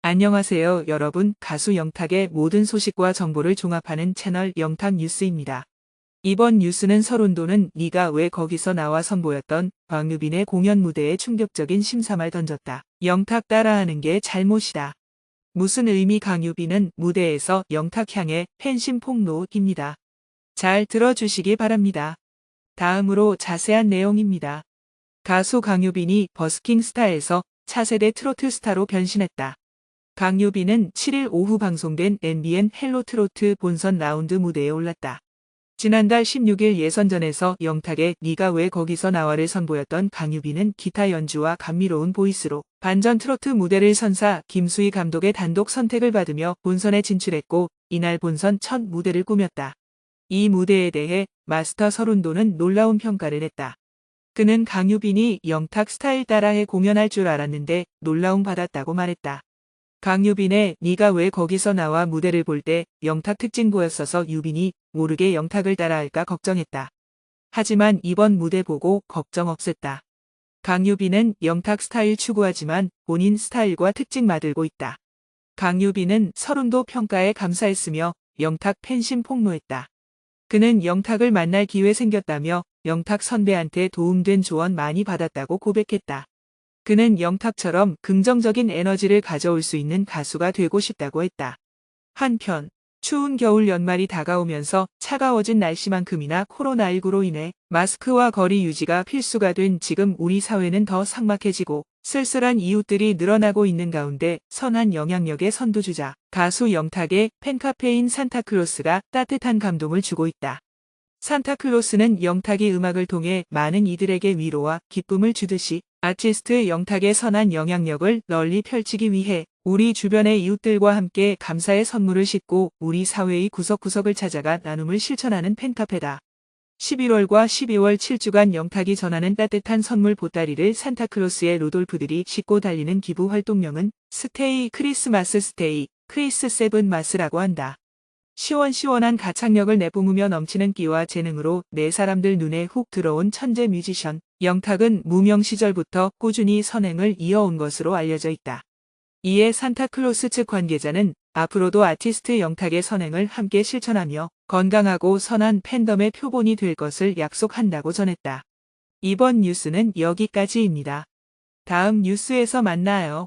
안녕하세요, 여러분. 가수 영탁의 모든 소식과 정보를 종합하는 채널 영탁 뉴스입니다. 이번 뉴스는 서른도는 네가 왜 거기서 나와 선보였던 박유빈의 공연 무대에 충격적인 심사말 던졌다. 영탁 따라하는 게 잘못이다. 무슨 의미 강유빈은 무대에서 영탁 향해 팬심 폭로입니다. 잘 들어주시기 바랍니다. 다음으로 자세한 내용입니다. 가수 강유빈이 버스킹 스타에서 차세대 트로트 스타로 변신했다. 강유빈은 7일 오후 방송된 NBN 헬로 트로트 본선 라운드 무대에 올랐다. 지난달 16일 예선전에서 영탁의 네가 왜 거기서 나와를 선보였던 강유빈은 기타 연주와 감미로운 보이스로 반전 트로트 무대를 선사 김수희 감독의 단독 선택을 받으며 본선에 진출했고 이날 본선 첫 무대를 꾸몄다. 이 무대에 대해 마스터 서른도는 놀라운 평가를 했다. 그는 강유빈이 영탁 스타일 따라해 공연할 줄 알았는데 놀라움 받았다고 말했다. 강유빈의 네가 왜 거기서 나와 무대를 볼 때 영탁 특징 보였어서 유빈이 모르게 영탁을 따라할까 걱정했다. 하지만 이번 무대 보고 걱정 없앴다. 강유빈은 영탁 스타일 추구하지만 본인 스타일과 특징 만들고 있다. 강유빈은 서른도 평가에 감사했으며 영탁 팬심 폭로했다. 그는 영탁을 만날 기회 생겼다며 영탁 선배한테 도움된 조언 많이 받았다고 고백했다. 그는 영탁처럼 긍정적인 에너지를 가져올 수 있는 가수가 되고 싶다고 했다. 한편 추운 겨울 연말이 다가오면서 차가워진 날씨만큼이나 코로나19로 인해 마스크와 거리 유지가 필수가 된 지금 우리 사회는 더 삭막해지고 쓸쓸한 이웃들이 늘어나고 있는 가운데 선한 영향력의 선두주자 가수 영탁의 팬카페인 산타클로스가 따뜻한 감동을 주고 있다. 산타클로스는 영탁이 음악을 통해 많은 이들에게 위로와 기쁨을 주듯이 아티스트 영탁의 선한 영향력을 널리 펼치기 위해 우리 주변의 이웃들과 함께 감사의 선물을 싣고 우리 사회의 구석구석을 찾아가 나눔을 실천하는 팬카페다. 11월과 12월 7주간 영탁이 전하는 따뜻한 선물 보따리를 산타클로스의 루돌프들이 싣고 달리는 기부 활동명은 스테이 크리스마스 스테이 크리스 세븐 마스라고 한다. 시원시원한 가창력을 내뿜으며 넘치는 끼와 재능으로 내 사람들 눈에 훅 들어온 천재 뮤지션 영탁은 무명 시절부터 꾸준히 선행을 이어온 것으로 알려져 있다. 이에 산타클로스 측 관계자는 앞으로도 아티스트 영탁의 선행을 함께 실천하며 건강하고 선한 팬덤의 표본이 될 것을 약속한다고 전했다. 이번 뉴스는 여기까지입니다. 다음 뉴스에서 만나요.